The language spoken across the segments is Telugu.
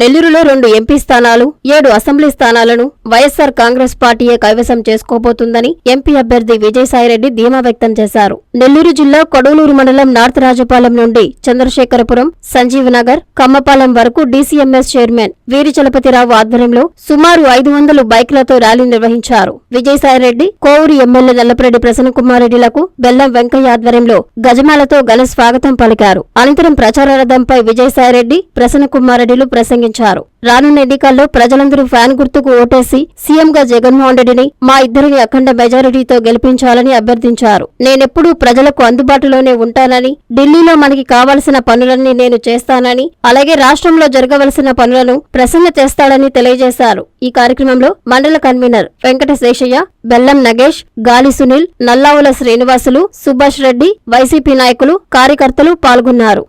నెల్లూరులో రెండు ఎంపీ స్థానాలు ఏడు అసెంబ్లీ స్థానాలను వైఎస్సార్ కాంగ్రెస్ పార్టీయే కైవసం చేసుకోబోతుందని ఎంపీ అభ్యర్థి విజయసాయిరెడ్డి ధీమా వ్యక్తం చేశారు. నెల్లూరు జిల్లా కొడవలూరు మండలం నార్త్ రాజపాలెం నుండి చంద్రశేఖరపురం సంజీవనగర్ కమ్మపాలెం వరకు డీసీఎంఎస్ చైర్మన్ వీరి చలపతిరావు ఆధ్వర్యంలో సుమారు ఐదు వందలు బైక్లతో ర్యాలీ నిర్వహించారు. విజయసాయిరెడ్డి కోవూరు ఎమ్మెల్యే నల్లపరెడ్డి ప్రసన్నకుమారెడ్డిలకు బెల్లం వెంకయ్య ఆధ్వర్యంలో గజమాలతో ఘన స్వాగతం పలికారు. అనంతరం ప్రచార రథంపై విజయసాయిరెడ్డి ప్రసన్నకుమారెడ్డిలు ప్రసంగించారు రానున్న ఎన్నికల్లో ప్రజలందరూ ఫ్యాన్ గుర్తుకు ఓటేసి సీఎంగా జగన్మోహన్ రెడ్డిని మా ఇద్దరిని అఖండ మెజారిటీతో గెలిపించాలని అభ్యర్థించారు. నేనెప్పుడూ ప్రజలకు అందుబాటులోనే ఉంటానని ఢిల్లీలో మనకి కావలసిన పనులన్నీ నేను చేస్తానని అలాగే రాష్ట్రంలో జరగవలసిన పనులను ప్రసన్న చేస్తాడని తెలియజేశారు. ఈ కార్యక్రమంలో మండల కన్వీనర్ వెంకటశేషయ్య బెల్లం నగేష్ గాలి సునీల్ నల్లావుల శ్రీనివాసులు సుభాష్ రెడ్డి వైసీపీ నాయకులు కార్యకర్తలు పాల్గొన్నారు.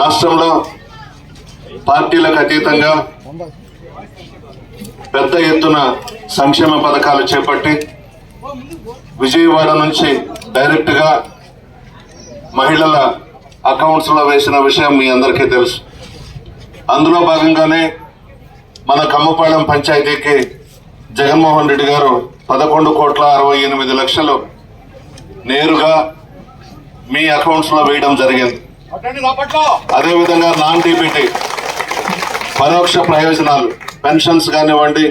రాష్ట్రంలో పార్టీలకు అతీతంగా పెద్ద ఎత్తున సంక్షేమ పథకాలు చేపట్టి విజయవాడ నుంచి డైరెక్ట్గా మహిళల అకౌంట్స్లో వేసిన విషయం మీ అందరికీ తెలుసు. అందులో భాగంగానే మన కమ్మపాళెం పంచాయతీకి జగన్మోహన్ రెడ్డి గారు పదకొండు కోట్ల అరవై ఎనిమిది లక్షలు నేరుగా మీ అకౌంట్స్లో వేయడం జరిగింది. అదేవిధంగా నాన్ డీబీటీ పరోక్ష ప్రయోజనాలు. పెన్షన్స్ కానివ్వండి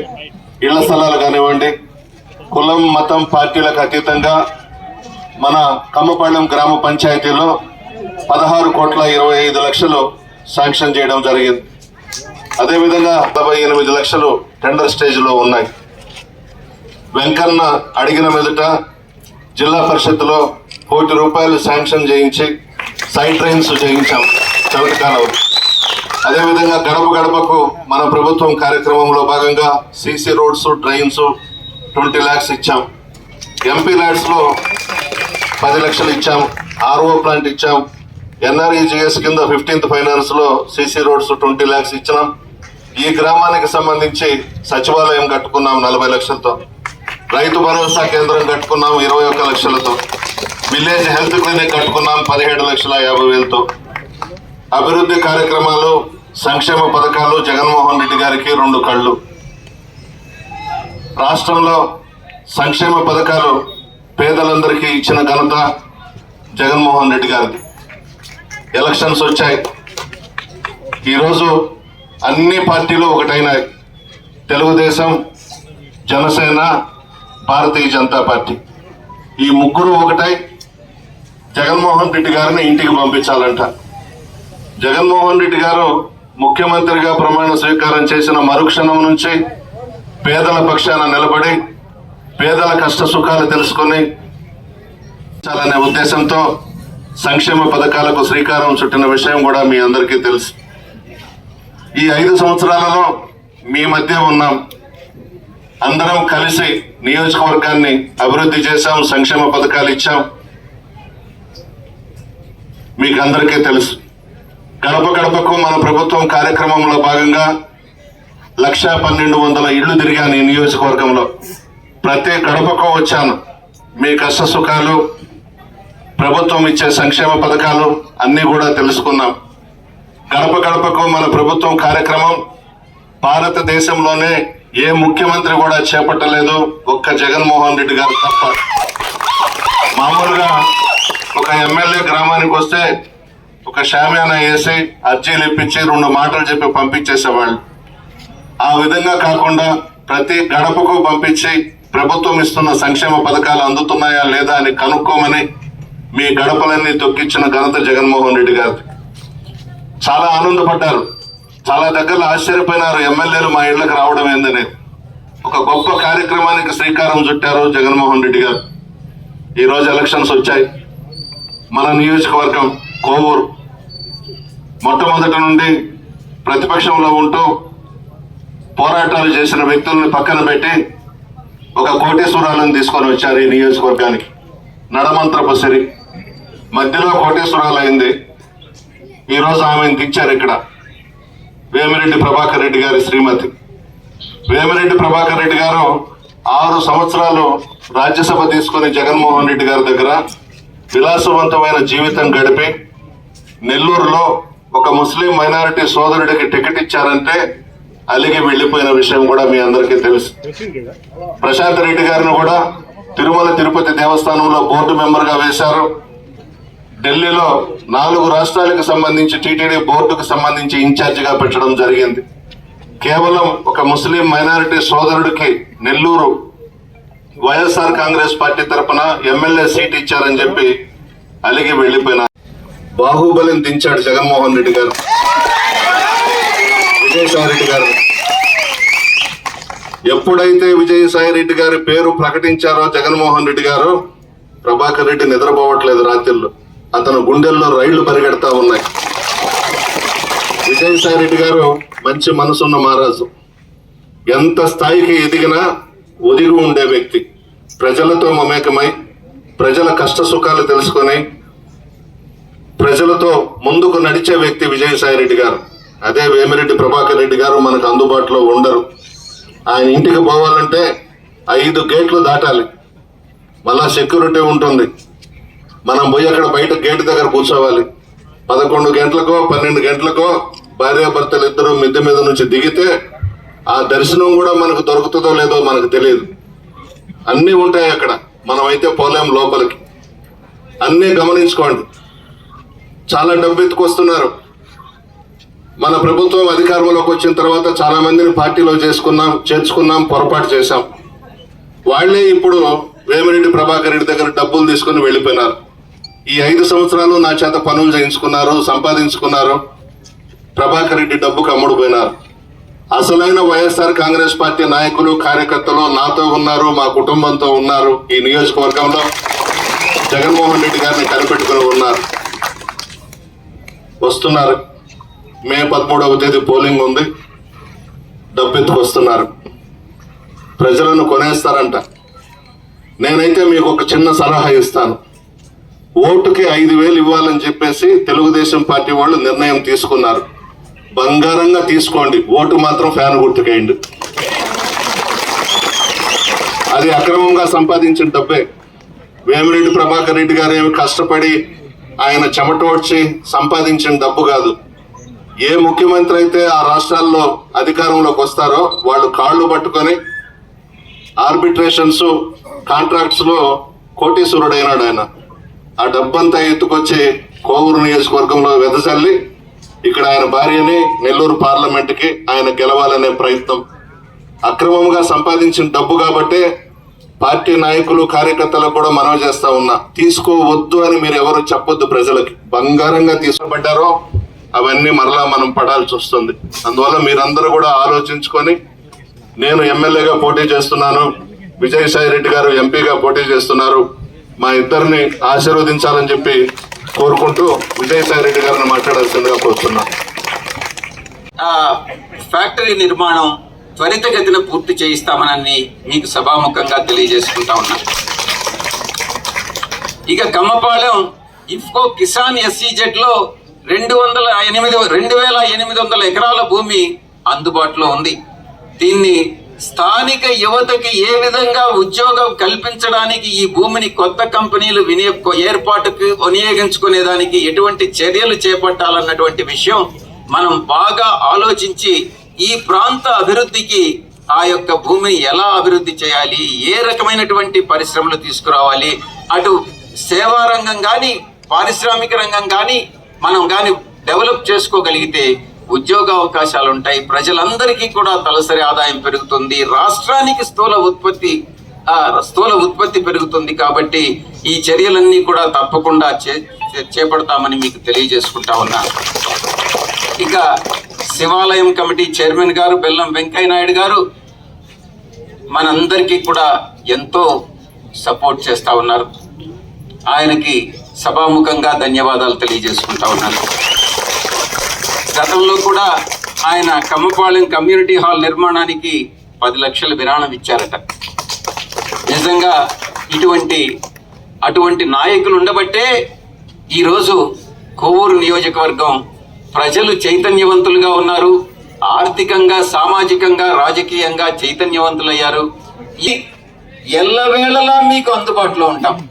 ఇళ్ళ స్థలాలు కానివ్వండి కులం మతం పార్టీలకు అతీతంగా మన కమ్మపాళెం గ్రామ పంచాయతీలో పదహారు కోట్ల ఇరవై ఐదు లక్షలు శాంక్షన్ చేయడం జరిగింది. అదేవిధంగా డెబ్బై ఎనిమిది లక్షలు టెండర్ స్టేజ్లో ఉన్నాయి. వెంకన్న అడిగిన మీదట జిల్లా పరిషత్తులో కోటి రూపాయలు శాంక్షన్ చేయించి సైడ్ ట్రైన్స్ చేయించాం. చవటకాలం అదేవిధంగా గడప గడపకు మన ప్రభుత్వం కార్యక్రమంలో భాగంగా CC roads drains twenty lakhs ఇచ్చాం. ఎంపీ ల్యాడ్స్లో పది లక్షలు ఇచ్చాం. ఆర్ఓ ప్లాంట్ ఇచ్చాం. ఎన్ఆర్ఈజిఎస్ కింద ఫిఫ్టీన్త్ ఫైనాన్స్లో సీసీ రోడ్స్ ట్వంటీ ల్యాక్స్ ఇచ్చినాం. ఈ గ్రామానికి సంబంధించి సచివాలయం కట్టుకున్నాం నలభై లక్షలతో. రైతు భరోసా కేంద్రం కట్టుకున్నాం ఇరవై ఒక్క లక్షలతో. విలేజ్ హెల్త్ క్లినిక్ కట్టుకున్నాం పదిహేడు లక్షల యాభై వేలతో. అభివృద్ధి కార్యక్రమాలు సంక్షేమ పథకాలు జగన్మోహన్ రెడ్డి గారికి రెండు కళ్ళు. రాష్ట్రంలో సంక్షేమ పథకాలు పేదలందరికీ ఇచ్చిన ఘనత జగన్మోహన్ రెడ్డి గారిది. ఎలక్షన్స్ వచ్చాయి. ఈరోజు అన్ని పార్టీలు ఒకటైనాయి. తెలుగుదేశం జనసేన భారతీయ జనతా పార్టీ. ఈ ముగ్గురు ఒకటై జగన్మోహన్ రెడ్డి గారిని ఇంటికి పంపించాలంట. జగన్మోహన్ రెడ్డి గారు ముఖ్యమంత్రిగా ప్రమాణ స్వీకారం చేసిన మరుక్షణం నుంచి పేదల పక్షాన నిలబడి పేదల కష్ట సుఖాలు తెలుసుకొని చాలనే ఉద్దేశంతో సంక్షేమ పథకాలకు శ్రీకారం చుట్టిన విషయం కూడా మీ అందరికీ తెలుసు. ఈ ఐదు సంవత్సరాలలో మీ మధ్య ఉన్నాం అందరం కలిసి నియోజకవర్గాన్ని అభివృద్ధి చేశాం సంక్షేమ పథకాలు ఇచ్చాం. మీకు అందరికీ తెలుసు. గడప గడపకు మన ప్రభుత్వం కార్యక్రమంలో భాగంగా లక్ష పన్నెండు వందల ఇళ్ళు తిరిగాను ఈ నియోజకవర్గంలో. ప్రతి గడపకు వచ్చాను. మీ కష్ట సుఖాలు ప్రభుత్వం ఇచ్చే సంక్షేమ పథకాలు అన్నీ కూడా తెలుసుకున్నాం. గడప గడపకు మన ప్రభుత్వం కార్యక్రమం భారతదేశంలోనే ఏ ముఖ్యమంత్రి కూడా చేపట్టలేదు. ఒక్క జగన్మోహన్ రెడ్డి గారు తప్ప. మామూలుగా ఒక ఎమ్మెల్యే గ్రామానికి వస్తే ఒక షామియానా వేసి అర్జీలు ఇప్పించి రెండు మాటలు చెప్పి పంపించేసేవాళ్ళు. ఆ విధంగా కాకుండా ప్రతి గడపకు పంపించి ప్రభుత్వం ఇస్తున్న సంక్షేమ పథకాలు అందుతున్నాయా లేదా అని కనుక్కోమని మీ గడపలన్నీ తొక్కించిన ఘనత జగన్మోహన్ రెడ్డి గారు చాలా ఆనందపడ్డారు. చాలా దగ్గర ఆశ్చర్యపోయినారు ఎమ్మెల్యేలు మా ఇళ్ళకు రావడం ఏందని. ఒక గొప్ప కార్యక్రమానికి శ్రీకారం చుట్టారు జగన్మోహన్ రెడ్డి గారు. ఈరోజు ఎలక్షన్స్ వచ్చాయి. మన నియోజకవర్గం కోవూరు. మొట్టమొదటి నుండి ప్రతిపక్షంలో ఉంటూ పోరాటాలు చేసిన వ్యక్తుల్ని పక్కన పెట్టి ఒక కోటేశ్వరాలను తీసుకొని వచ్చారు ఈ నియోజకవర్గానికి. నడమంత్రపు సిరి. మధ్యలో కోటేశ్వరాలు అయింది ఈరోజు ఆమెను దించారు ఇక్కడ. వేమిరెడ్డి ప్రభాకర్ రెడ్డి గారి శ్రీమతి. వేమిరెడ్డి ప్రభాకర్ రెడ్డి గారు ఆరు సంవత్సరాలు రాజ్యసభ తీసుకుని జగన్మోహన్ రెడ్డి గారి దగ్గర విలాసవంతమైన జీవితం గడిపి నెల్లూరులో ఒక ముస్లిం మైనారిటీ సోదరుడికి టికెట్ ఇచ్చారంటే అలిగి వెళ్ళిపోయిన విషయం కూడా మీ అందరికీ తెలుసు. ప్రశాంత్ రెడ్డి గారిని కూడా తిరుమల తిరుపతి దేవస్థానంలో బోర్డు మెంబర్గా వేశారు. ఢిల్లీలో నాలుగు రాష్ట్రాలకు సంబంధించి టీటీడీ బోర్డుకు సంబంధించి ఇన్ఛార్జిగా పెట్టడం జరిగింది. కేవలం ఒక ముస్లిం మైనారిటీ సోదరుడికి నెల్లూరు వైఎస్ఆర్ కాంగ్రెస్ పార్టీ తరఫున ఎమ్మెల్యే సీట్ ఇచ్చారని చెప్పి అలిగి వెళ్ళిపోయినారు బాహుబలిని దించాడు జగన్మోహన్ రెడ్డి గారు. విజయసాయి రెడ్డి గారు. ఎప్పుడైతే విజయసాయి రెడ్డి గారి పేరు ప్రకటించారో జగన్మోహన్ రెడ్డి గారు ప్రభాకర్ రెడ్డి నిద్రపోవట్లేదు రాత్రిళ్ళు. అతను గుండెల్లో రైళ్ళు పరిగెడతా ఉన్నాయి. విజయసాయి రెడ్డి గారు మంచి మనసున్న మహారాజు. ఎంత స్థాయికి ఎదిగినా ఒదిగి ఉండే వ్యక్తి. ప్రజలతో మమేకమై ప్రజల కష్ట సుఖాలు తెలుసుకొని ప్రజలతో ముందుకు నడిచే వ్యక్తి విజయసాయి రెడ్డి గారు. అదే వేమిరెడ్డి ప్రభాకర్ రెడ్డి గారు మనకు అందుబాటులో ఉండరు. ఆయన ఇంటికి పోవాలంటే ఐదు గేట్లు దాటాలి. మళ్ళా సెక్యూరిటీ ఉంటుంది. మనం పోయి అక్కడ బయట గేట్ దగ్గర కూర్చోవాలి. పదకొండు గంటలకో పన్నెండు గంటలకో భార్యాభర్తలు ఇద్దరు మిద్దె మీద నుంచి దిగితే ఆ దర్శనం కూడా మనకు దొరుకుతుందో లేదో మనకు తెలియదు. అన్నీ ఉంటాయి అక్కడ. మనమైతే పోలేం లోపలికి. అన్నీ గమనించుకోండి. చాలా డబ్బు ఎత్తుకొస్తున్నారు మన ప్రభుత్వం అధికారంలోకి వచ్చిన తర్వాత చాలా మందిని పార్టీలో చేసుకున్నాం చేర్చుకున్నాం పొరపాటు చేశాం. వాళ్ళే ఇప్పుడు వేమిరెడ్డి ప్రభాకర్ రెడ్డి దగ్గర డబ్బులు తీసుకుని వెళ్ళిపోయినారు. ఈ ఐదు సంవత్సరాలు నా చేత పనులు చేయించుకున్నారు సంపాదించుకున్నారు. ప్రభాకర్ రెడ్డి డబ్బుకు అమ్ముడుపోయినారు. అసలైన వైఎస్ఆర్ కాంగ్రెస్ పార్టీ నాయకులు కార్యకర్తలు నాతో ఉన్నారు మా కుటుంబంతో ఉన్నారు ఈ నియోజకవర్గంలో. జగన్మోహన్ రెడ్డి గారిని కనిపెట్టుకుని ఉన్నారు. వస్తున్నారు. మే పదమూడవ తేదీ పోలింగ్ ఉంది. డబ్బెత్తుకొస్తున్నారు ప్రజలను కొనేస్తారంట. నేనైతే మీకు ఒక చిన్న సలహా ఇస్తాను. ఓటుకి ఐదు వేలు ఇవ్వాలని చెప్పేసి తెలుగుదేశం పార్టీ వాళ్ళు నిర్ణయం తీసుకున్నారు. బంగారంగా తీసుకోండి. ఓటు మాత్రం ఫ్యాన్ గుర్తుకేయండి. అది అక్రమంగా సంపాదించిన డబ్బే. వేమిరెడ్డి ప్రభాకర్ రెడ్డి గారు ఏమి కష్టపడి ఆయన చెమటోడ్చి సంపాదించిన డబ్బు కాదు. ఏ ముఖ్యమంత్రి అయితే ఆ రాష్ట్రాల్లో అధికారంలోకి వస్తారో వాళ్ళు కాళ్ళు పట్టుకొని ఆర్బిట్రేషన్స్ కాంట్రాక్ట్స్లో కోటీశ్వరుడైనాడు ఆయన. ఆ డబ్బంతా ఎత్తుకొచ్చి కోవూరు నియోజకవర్గంలో వెదజల్లి ఇక్కడ ఆయన భార్యని నెల్లూరు పార్లమెంట్కి ఆయన గెలవాలనే ప్రయత్నం. అక్రమంగా సంపాదించిన డబ్బు కాబట్టే పార్టీ నాయకులు కార్యకర్తలకు కూడా మనవి చేస్తా ఉన్నా. తీసుకోవద్దు అని మీరు ఎవరు చెప్పొద్దు ప్రజలకి. బంగారంగా తీసుకోబడ్డారో అవన్నీ మరలా మనం పడాల్సి వస్తుంది. అందువల్ల మీరందరూ కూడా ఆలోచించుకొని నేను ఎమ్మెల్యేగా పోటీ చేస్తున్నాను. విజయసాయి రెడ్డి గారు ఎంపీగా పోటీ చేస్తున్నారు. మా ఇద్దరిని ఆశీర్వదించాలని చెప్పి కోరుకుంటూ విజయసాయి రెడ్డి గారిని మాట్లాడాల్సిందిగా కోరుతున్నాను. ఆ ఫ్యాక్టరీ నిర్మాణం త్వరితగతిన పూర్తి చేయిస్తామనని మీకు సభాముఖంగా తెలియజేసుకుంటా ఉన్నా. ఇక కమ్మపాలెం ఇఫ్కో కిసాన్ ఎస్సీజెడ్లో రెండు వందల ఎనిమిది రెండు వేల ఎనిమిది వందల ఎకరాల భూమి అందుబాటులో ఉంది. దీన్ని స్థానిక యువతకి ఏ విధంగా ఉద్యోగం కల్పించడానికి ఈ భూమిని కొత్త కంపెనీలు వినియోగ ఏర్పాటుకు వినియోగించుకునేదానికి ఎటువంటి చర్యలు చేపట్టాలన్నటువంటి విషయం మనం బాగా ఆలోచించి ఈ ప్రాంత అభివృద్ధికి ఆ యొక్క భూమిని ఎలా అభివృద్ధి చేయాలి? ఏ రకమైనటువంటి పరిశ్రమలు తీసుకురావాలి? అటు సేవా రంగం కానీ పారిశ్రామిక రంగం కానీ మనం కానీ డెవలప్ చేసుకోగలిగితే ఉద్యోగ అవకాశాలు ఉంటాయి. ప్రజలందరికీ కూడా తలసరి ఆదాయం పెరుగుతుంది. రాష్ట్రానికి స్థూల ఉత్పత్తి స్థూల ఉత్పత్తి పెరుగుతుంది కాబట్టి ఈ చర్యలన్నీ కూడా తప్పకుండా చే- చే- చేపడతామని మీకు తెలియజేసుకుంటా ఉన్నా. ఇక శివాలయం కమిటీ చైర్మన్ గారు బెల్లం వెంకయ్య నాయుడు గారు మనందరికీ కూడా ఎంతో సపోర్ట్ చేస్తూ ఉన్నారు. ఆయనకి సభాముఖంగా ధన్యవాదాలు తెలియజేసుకుంటా ఉన్నాను. గతంలో కూడా ఆయన కమ్మపాళెం కమ్యూనిటీ హాల్ నిర్మాణానికి పది లక్షల విరాళం ఇచ్చారట. నిజంగా ఇటువంటి అటువంటి నాయకులు ఉండబట్టే ఈరోజు కొవ్వూరు నియోజకవర్గం ప్రజలు చైతన్యవంతులుగా ఉన్నారు. ఆర్థికంగా సామాజికంగా రాజకీయంగా చైతన్యవంతులయ్యారు. ఈ ఎల్లవేళలా మీకు అందుబాటులో ఉంటాం.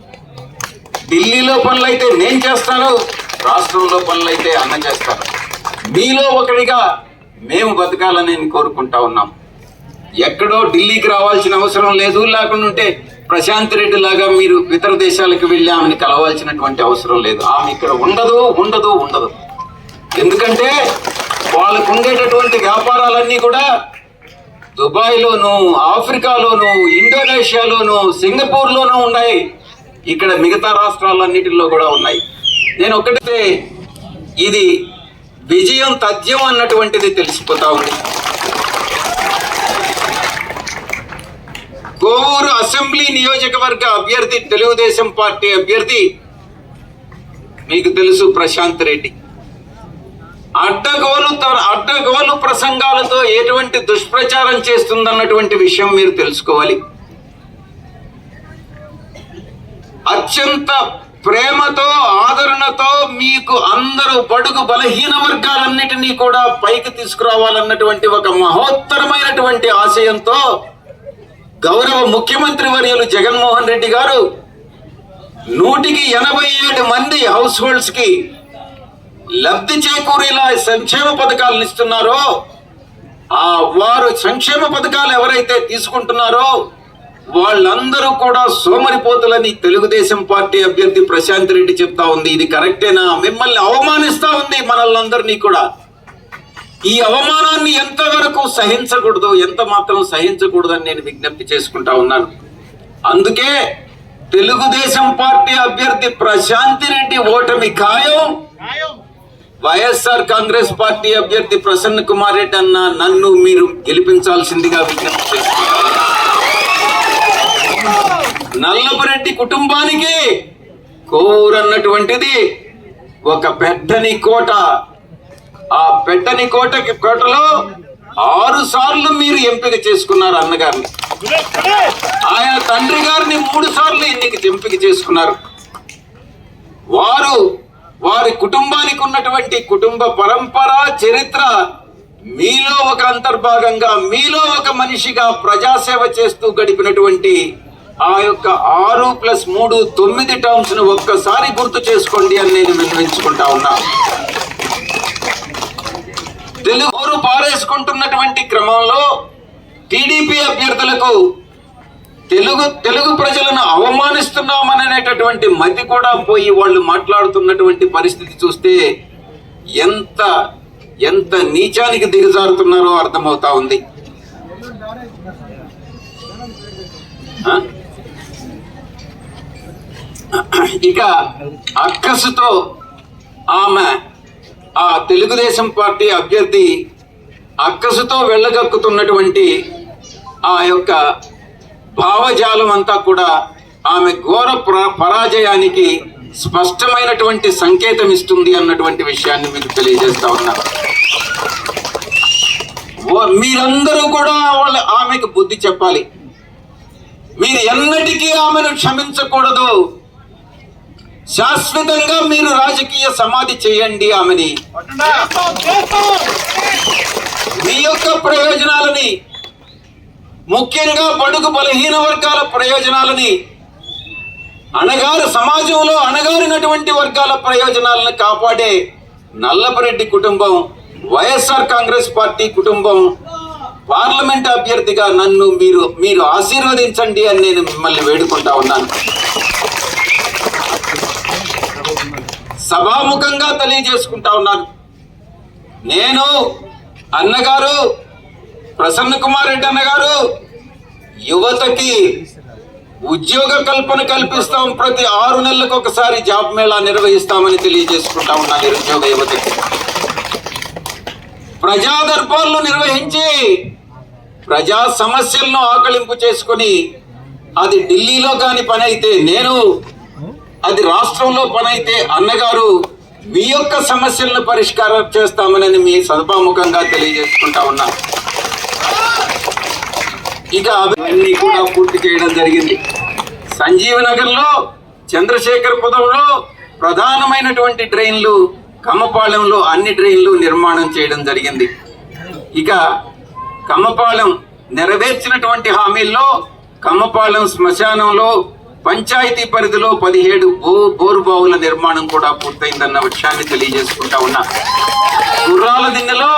ఢిల్లీలో పనులైతే నేను చేస్తాను రాష్ట్రంలో పనులైతే అన్న చేస్తాను. మీలో ఒకడిగా మేము బతకాలని కోరుకుంటా ఉన్నాం. ఎక్కడో ఢిల్లీకి రావాల్సిన అవసరం లేదు లేకుండా ఉంటే ప్రశాంత్ రెడ్డి లాగా మీరు ఇతర దేశాలకు వెళ్ళి ఆమెను కలవాల్సినటువంటి అవసరం లేదు. ఆమె ఇక్కడ ఉండదు ఉండదు ఉండదు. ఎందుకంటే వాళ్ళకు ఉండేటటువంటి వ్యాపారాలన్నీ కూడా దుబాయ్లోను ఆఫ్రికాలోను ఇండోనేషియాలోను సింగపూర్లోనూ ఉన్నాయి. ఇక్కడ మిగతా రాష్ట్రాలన్నిటిలో కూడా ఉన్నాయి. నేను ఒకటితే ఇది విజయం తథ్యం అన్నటువంటిది తెలిసిపోతా ఉంది. కోవూరు అసెంబ్లీ నియోజకవర్గ అభ్యర్థి తెలుగుదేశం పార్టీ అభ్యర్థి మీకు తెలుసు ప్రశాంత్ రెడ్డి. అడ్డగోలు అడ్డగోలు ప్రసంగాలతో ఎటువంటి దుష్ప్రచారం చేస్తుందన్నటువంటి విషయం మీరు తెలుసుకోవాలి. అత్యంత ప్రేమతో ఆదరణతో మీకు అందరూ బడుగు బలహీన వర్గాలన్నిటినీ కూడా పైకి తీసుకురావాలన్నటువంటి ఒక మహోత్తరమైనటువంటి ఆశయంతో గౌరవ ముఖ్యమంత్రి వర్యులు జగన్మోహన్ రెడ్డి గారు నూటికి ఎనభై ఏడు మంది హౌస్ హోల్డ్స్కి లబ్ధి చేకూరేలా సంక్షేమ పథకాలను ఇస్తున్నారో ఆ వారు సంక్షేమ పథకాలు ఎవరైతే తీసుకుంటున్నారో వాళ్ళందరూ కూడా సోమరిపోతులని తెలుగుదేశం పార్టీ అభ్యర్థి ప్రశాంత్ రెడ్డి చెప్తా ఉంది. ఇది కరెక్టేనా? మిమ్మల్ని అవమానిస్తా ఉంది మనల్ని కూడా. ఈ అవమానాన్ని ఎంతవరకు సహించకూడదు ఎంత మాత్రం సహించకూడదని నేను విజ్ఞప్తి చేసుకుంటా ఉన్నాను. అందుకే తెలుగుదేశం పార్టీ అభ్యర్థి ప్రశాంతి రెడ్డి ఓటమి ఖాయం. వైఎస్ఆర్ కాంగ్రెస్ పార్టీ అభ్యర్థి ప్రసన్న కుమార్ రెడ్డి అన్న నన్ను మీరు గెలిపించాల్సిందిగా విజ్ఞప్తి చేస్తున్నారు. నల్లపురెడ్డి కుటుంబానికి కోరన్నటువంటిది ఒక పెద్దని కోట. ఆ పెట్టని కోటకి కోటలో ఆరు సార్లు మీరు ఎంపిక చేసుకున్నారు అన్నగారిని. ఆయన తండ్రి గారిని మూడు సార్లు ఎన్నిక ఎంపిక చేసుకున్నారు. వారు వారి కుటుంబానికి ఉన్నటువంటి కుటుంబ పరంపర చరిత్ర మీలో ఒక అంతర్భాగంగా మీలో ఒక మనిషిగా ప్రజాసేవ చేస్తూ గడిపినటువంటి ఆ యొక్క ఆరు ప్లస్ మూడు తొమ్మిది టర్మ్స్ను ఒక్కసారి గుర్తు చేసుకోండి అని నేను విన్నవించుకుంటా ఉన్నా. తెలుగు పారేసుకుంటున్నటువంటి క్రమంలో టీడీపీ అభ్యర్థులకు తెలుగు తెలుగు ప్రజలను అవమానిస్తున్నామనేటటువంటి మతి కూడా పోయి వాళ్ళు మాట్లాడుతున్నటువంటి పరిస్థితి చూస్తే ఎంత ఎంత నీచానికి దిగజారుతున్నారో అర్థమవుతా ఉంది. ఇక అక్కసుతో ఆమె ఆ తెలుగుదేశం పార్టీ అభ్యర్థి అక్కసుతో వెళ్ళగక్కుతున్నటువంటి ఆ యొక్క భావజాలం అంతా కూడా ఆమె ఘోర ప్ర- పరాజయానికి స్పష్టమైనటువంటి సంకేతం ఇస్తుంది అన్నటువంటి విషయాన్ని మీకు తెలియజేస్తా ఉన్నారు మీరందరూ కూడా వాళ్ళ ఆమెకు బుద్ధి చెప్పాలి. మీరు ఎన్నటికీ ఆమెను క్షమించకూడదు. శాశ్వతంగా మీరు రాజకీయ సమాధి చేయండి ఆమెని. మీ యొక్క ప్రయోజనాలని ముఖ్యంగా బడుగు బలహీన వర్గాల ప్రయోజనాలని అణగారు సమాజంలో అణగారినటువంటి వర్గాల ప్రయోజనాలను కాపాడే నల్లపరెడ్డి కుటుంబం వైఎస్ఆర్ కాంగ్రెస్ పార్టీ కుటుంబం పార్లమెంట్ అభ్యర్థిగా నన్ను మీరు మీరు ఆశీర్వదించండి అని నేను మిమ్మల్ని వేడుకుంటా ఉన్నాను. సభాముఖంగా తెలియజేసుకుంటా ఉన్నాను. నేను అన్నగారు ప్రసన్న కుమార్ రెడ్డి అన్నగారు యువతకి ఉద్యోగ కల్పన కల్పిస్తాం. ప్రతి ఆరు నెలలకు ఒకసారి జాబ్ మేళా నిర్వహిస్తామని తెలియజేసుకుంటా ఉన్నా నిరుద్యోగ యువతకి. ప్రజా దర్బార్లు నిర్వహించి ప్రజా సమస్యలను ఆకలింపు చేసుకొని అది ఢిల్లీలో కాని పని అయితే నేను అది రాష్ట్రంలో పని అయితే అన్నగారు మీ యొక్క సమస్యలను పరిష్కారం చేస్తామని మీ సభాముఖంగా తెలియజేసుకుంటా ఉన్నా. ఇక అవన్నీ కూడా పూర్తి చేయడం జరిగింది. సంజీవనగర్లో చంద్రశేఖర్ పదంలో ప్రధానమైనటువంటి ట్రైన్లు కమ్మపాలెంలో అన్ని ట్రైన్లు నిర్మాణం చేయడం జరిగింది. ఇక కమ్మపాలెం నెరవేర్చినటువంటి హామీల్లో కమ్మపాలెం శ్మశానంలో పంచాయతీ పరిధిలో పదిహేడు బో బోరుబావుల నిర్మాణం కూడా పూర్తయిందన్న విషయాన్ని తెలియజేసుకుంటా ఉన్నా. గుర్రాల దిన్నెలో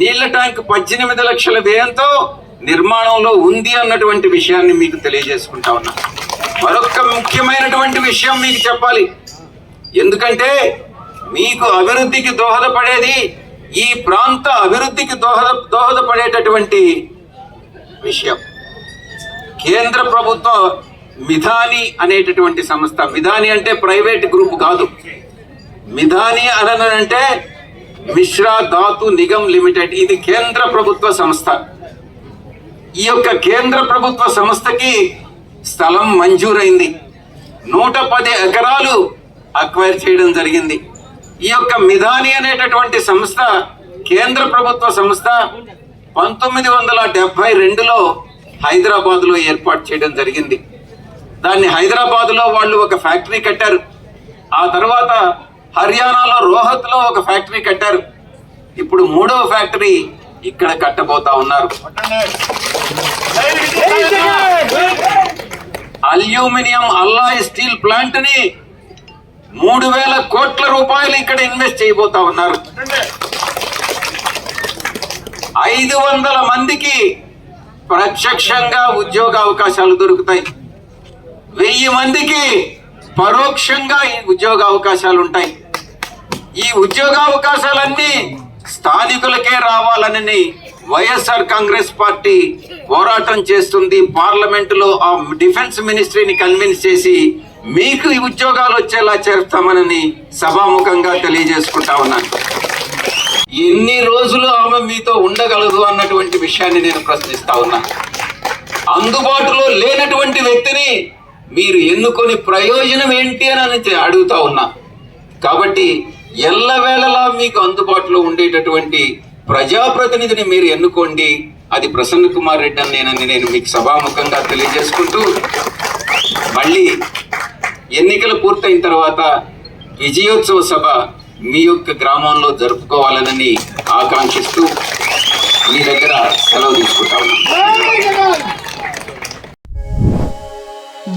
నీళ్ళ ట్యాంక్ పద్దెనిమిది లక్షల వ్యయంతో నిర్మాణంలో ఉంది అన్నటువంటి విషయాన్ని మీకు తెలియజేసుకుంటా ఉన్నా. మరొక ముఖ్యమైనటువంటి విషయం మీకు చెప్పాలి. ఎందుకంటే మీకు అభివృద్ధికి దోహదపడేది ఈ ప్రాంత అభివృద్ధికి దోహద దోహదపడేటటువంటి విషయం. కేంద్ర ప్రభుత్వ మిధాని అనేటటువంటి సంస్థ. మిధాని అంటే ప్రైవేట్ గ్రూప్ కాదు. మిధాని అననంటే మిశ్రా ధాతు నిగమ్ లిమిటెడ్. ఇది కేంద్ర ప్రభుత్వ సంస్థ. ఈ యొక్క కేంద్ర ప్రభుత్వ సంస్థకి స్థలం మంజూరైంది. నూట పది ఎకరాలు అక్వైర్ చేయడం జరిగింది. ఈ యొక్క మిధాని అనేటటువంటి సంస్థ కేంద్ర ప్రభుత్వ సంస్థ పంతొమ్మిది వందల డెబ్బై రెండులో హైదరాబాద్లో ఏర్పాటు చేయడం జరిగింది. దాన్ని హైదరాబాద్లో వాళ్ళు ఒక ఫ్యాక్టరీ కట్టారు. ఆ తర్వాత హర్యానాలో రోహత్లో ఒక ఫ్యాక్టరీ కట్టారు. ఇప్పుడు మూడవ ఫ్యాక్టరీ ఇక్కడ కట్టబోతా ఉన్నారు. అల్యూమినియం అల్లాయ్ స్టీల్ ప్లాంట్ని మూడు వేల కోట్ల రూపాయలు ఇక్కడ ఇన్వెస్ట్ చేయబోతా ఉన్నారు. ఐదు వందల మందికి ప్రత్యక్షంగా ఉద్యోగ అవకాశాలు దొరుకుతాయి. వెయ్యి మందికి పరోక్షంగా ఈ ఉద్యోగ అవకాశాలు ఉంటాయి. ఈ ఉద్యోగ అవకాశాలన్నీ స్థానికులకే రావాలని వైఎస్ఆర్ కాంగ్రెస్ పార్టీ పోరాటం చేస్తుంది. పార్లమెంటులో ఆ డిఫెన్స్ మినిస్ట్రీని కన్విన్స్ చేసి మీకు ఈ ఉద్యోగాలు వచ్చేలా చేస్తామని సభాముఖంగా తెలియజేసుకుంటా ఉన్నాను. ఎన్ని రోజులు ఆమె మీతో ఉండగలదు అన్నటువంటి విషయాన్ని నేను ప్రశ్నిస్తా ఉన్నా. అందుబాటులో లేనటువంటి వ్యక్తిని మీరు ఎన్నుకొని ప్రయోజనం ఏంటి అని అని అడుగుతా ఉన్నా. కాబట్టి ఎల్లవేళలా మీకు అందుబాటులో ఉండేటటువంటి ప్రజాప్రతినిధిని మీరు ఎన్నుకోండి. అది ప్రసన్న కుమార్ రెడ్డి అని నేనని నేను మీకు సభాముఖంగా తెలియజేసుకుంటూ మళ్ళీ ఎన్నికలు పూర్తయిన తర్వాత విజయోత్సవ సభ మీ యొక్క గ్రామంలో జరుపుకోవాలని ఆకాంక్షిస్తూ మీ దగ్గర సెలవు తీసుకుంటా ఉన్నాను.